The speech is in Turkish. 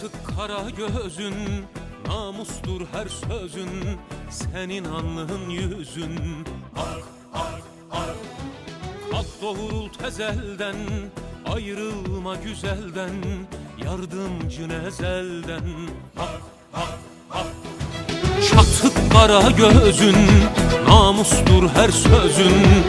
Çatık kara gözün Namustur her sözün Senin alnın yüzün. Ak ak ak Kalk doğrul tezelden Ayrılma güzelden Yardımcın ezelden. Hak hak hak Çatık kara gözün Namustur her sözün